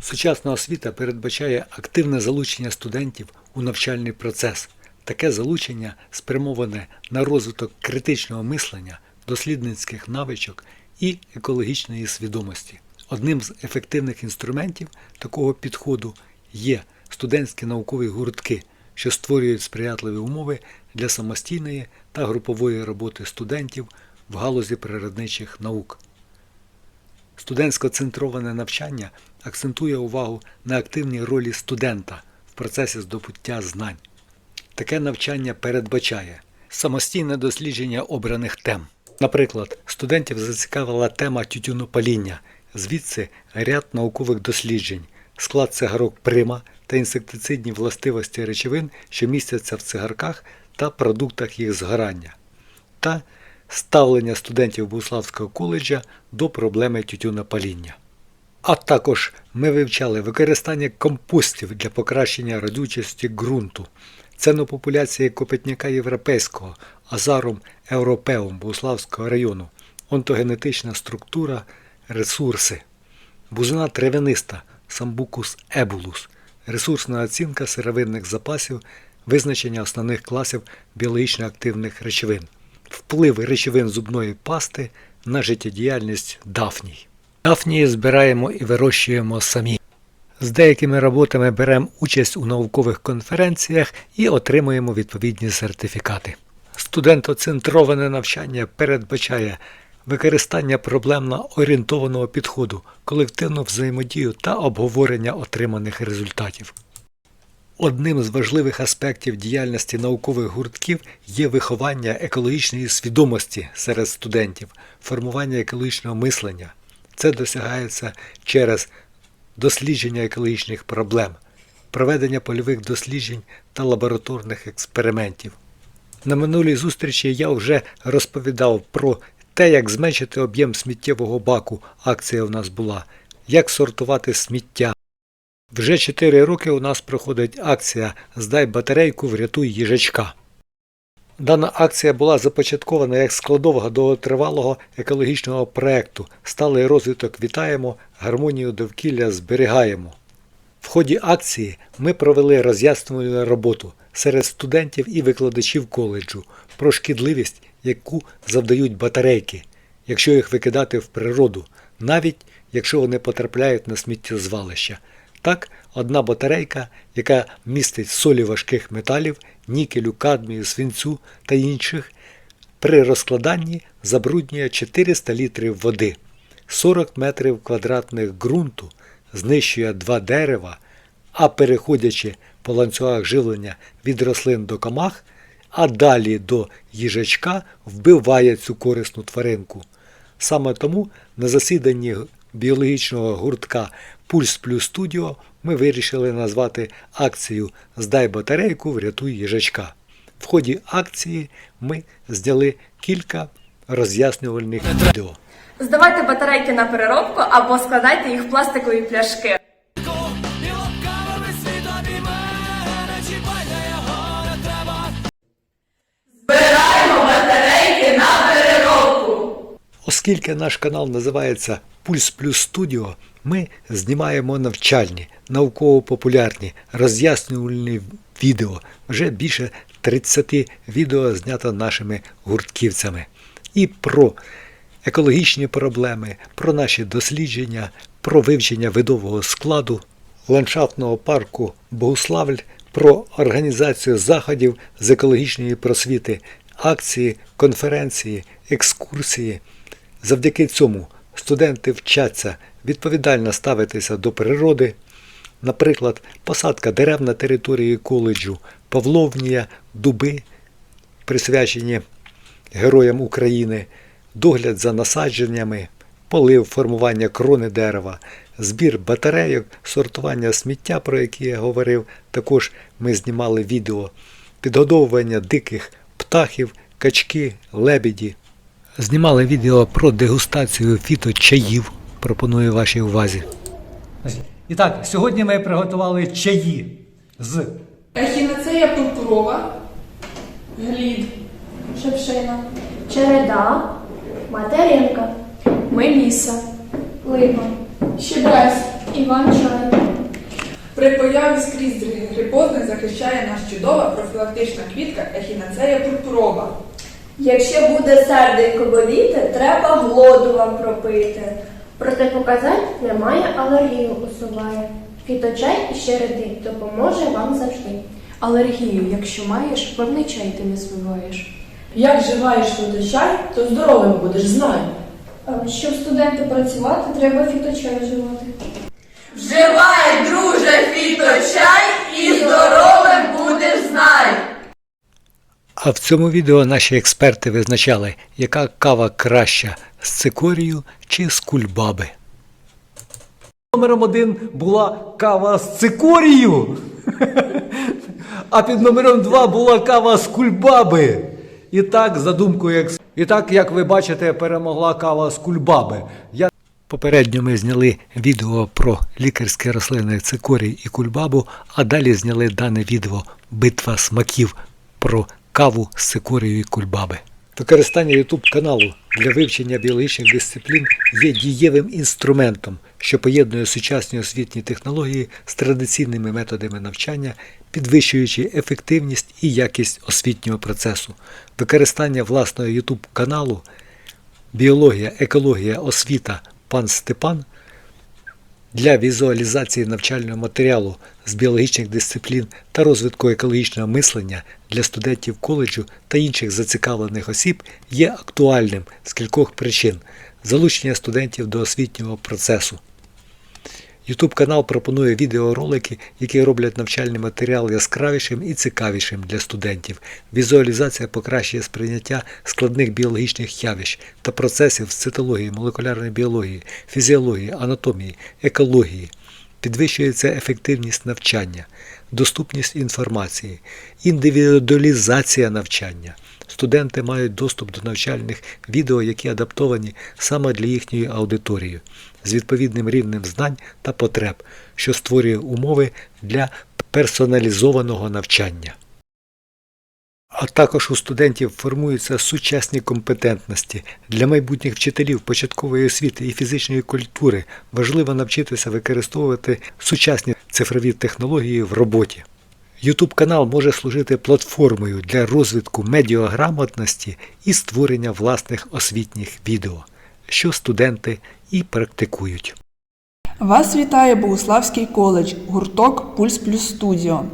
Сучасна освіта передбачає активне залучення студентів у навчальний процес. Таке залучення спрямоване на розвиток критичного мислення, дослідницьких навичок і екологічної свідомості. Одним з ефективних інструментів такого підходу є студентські наукові гуртки, що створюють сприятливі умови для самостійної та групової роботи студентів в галузі природничих наук. Студентсько-центроване навчання акцентує увагу на активній ролі студента в процесі здобуття знань. Таке навчання передбачає самостійне дослідження обраних тем. Наприклад, студентів зацікавила тема тютюнопаління, звідси ряд наукових досліджень, склад цигарок прима та інсектицидні властивості речовин, що містяться в цигарках та продуктах їх згорання, та ставлення студентів Буславського коледжа до проблеми тютюнопаління. А також ми вивчали використання компостів для покращення родючості ґрунту, ценопопуляції копитняка європейського, азарум еуропеум Буславського району, онтогенетична структура, ресурси, бузина травяниста самбукус ебулус, ресурсна оцінка сировинних запасів, визначення основних класів біологічно активних речовин, вплив речовин зубної пасти на життєдіяльність дафній. Дафнії збираємо і вирощуємо самі. З деякими роботами беремо участь у наукових конференціях і отримуємо відповідні сертифікати. Студентоцентроване навчання передбачає використання проблемно орієнтованого підходу, колективну взаємодію та обговорення отриманих результатів. Одним з важливих аспектів діяльності наукових гуртків є виховання екологічної свідомості серед студентів, формування екологічного мислення. Це досягається через дослідження екологічних проблем, проведення польових досліджень та лабораторних експериментів. На минулій зустрічі я вже розповідав про те, як зменшити об'єм сміттєвого баку. Акція у нас була, як сортувати сміття. Вже 4 роки у нас проходить акція Здай батарейку, врятуй їжачка. Дана акція була започаткована як складова довготривалого екологічного проекту Сталий розвиток вітаємо, гармонію довкілля зберігаємо. В ході акції ми провели роз'яснювальну роботу серед студентів і викладачів коледжу про шкідливість, яку завдають батарейки, якщо їх викидати в природу, навіть якщо вони потрапляють на сміттєзвалище. Так, одна батарейка, яка містить солі важких металів, нікелю, кадмію, свинцю та інших, при розкладанні забруднює 400 літрів води, 40 метрів квадратних ґрунту, знищує два дерева, а переходячи по ланцюгах живлення від рослин до комах, а далі до їжачка вбиває цю корисну тваринку. Саме тому на засіданні біологічного гуртка Пульс Плюс Студіо ми вирішили назвати акцію Здай батарейку, врятуй їжачка. В ході акції ми зняли кілька роз'яснювальних відео. Здавайте батарейки на переробку або складайте їх в пластикові пляшки. Оскільки наш канал називається Пульс Плюс Студіо, ми знімаємо навчальні, науково-популярні, роз'яснювальні відео. Вже більше 30 відео знято нашими гуртківцями. І про екологічні проблеми, про наші дослідження, про вивчення видового складу ландшафтного парку Богуславль, про організацію заходів з екологічної просвіти, акції, конференції, екскурсії. Завдяки цьому студенти вчаться відповідально ставитися до природи, наприклад, посадка дерев на території коледжу, павловнія, дуби, присвячені героям України, догляд за насадженнями, полив, формування крони дерева, збір батарейок, сортування сміття, про які я говорив. Також ми знімали відео, підгодовування диких птахів, качки, лебеді. Знімали відео про дегустацію фіточаїв. Пропоную вашій увазі. І так, сьогодні ми приготували чаї з Ехінацея пурпурова, глід, шепшина, череда, материнка, меліса, липа, щебрець Іван-чай. При появі скрізь грипозних захищає нас чудова профілактична квітка ехінацея пурпурова. Якщо буде серденько боліти, треба глоду вам пропити. Протипоказань немає, алергію усуває. Фіточай і щереди допоможе вам завжди. Алергію, якщо маєш, певний чай ти не звиваєш. Як живаєш фоточай, то здоровим будеш, знай. Щоб студенту працювати, треба фіточай вживати. Вживай, друже, фіточай і здоровим будеш знай. А в цьому відео наші експерти визначали, яка кава краща з цикорію чи з кульбаби. Номером один була кава з цикорію, а під номером два була кава з кульбаби. І так, за думкою екс... І так, як ви бачите, перемогла кава з кульбаби. Я Попередньо ми зняли відео про лікарські рослини цикорій і кульбабу, а далі зняли дане відео Битва смаків про каву з цикорію і кульбаби. Використання YouTube каналу для вивчення біологічних дисциплін є дієвим інструментом, що поєднує сучасні освітні технології з традиційними методами навчання, підвищуючи ефективність і якість освітнього процесу. Використання власного YouTube каналу Біологія, екологія, освіта пан Степан для візуалізації навчального матеріалу з біологічних дисциплін та розвитку екологічного мислення для студентів коледжу та інших зацікавлених осіб є актуальним з кількох причин залучення студентів до освітнього процесу. YouTube канал пропонує відеоролики, які роблять навчальний матеріал яскравішим і цікавішим для студентів. Візуалізація покращує сприйняття складних біологічних явищ та процесів з цитології, молекулярної біології, фізіології, анатомії, екології. Підвищується ефективність навчання, доступність інформації, індивідуалізація навчання. Студенти мають доступ до навчальних відео, які адаптовані саме для їхньої аудиторії, з відповідним рівнем знань та потреб, що створює умови для персоналізованого навчання. А також у студентів формуються сучасні компетентності. Для майбутніх вчителів початкової освіти і фізичної культури важливо навчитися використовувати сучасні цифрові технології в роботі. YouTube канал може служити платформою для розвитку медіаграмотності і створення власних освітніх відео, що студенти і практикують. Вас вітає Богуславський коледж, гурток Пульс Плюс Студіо.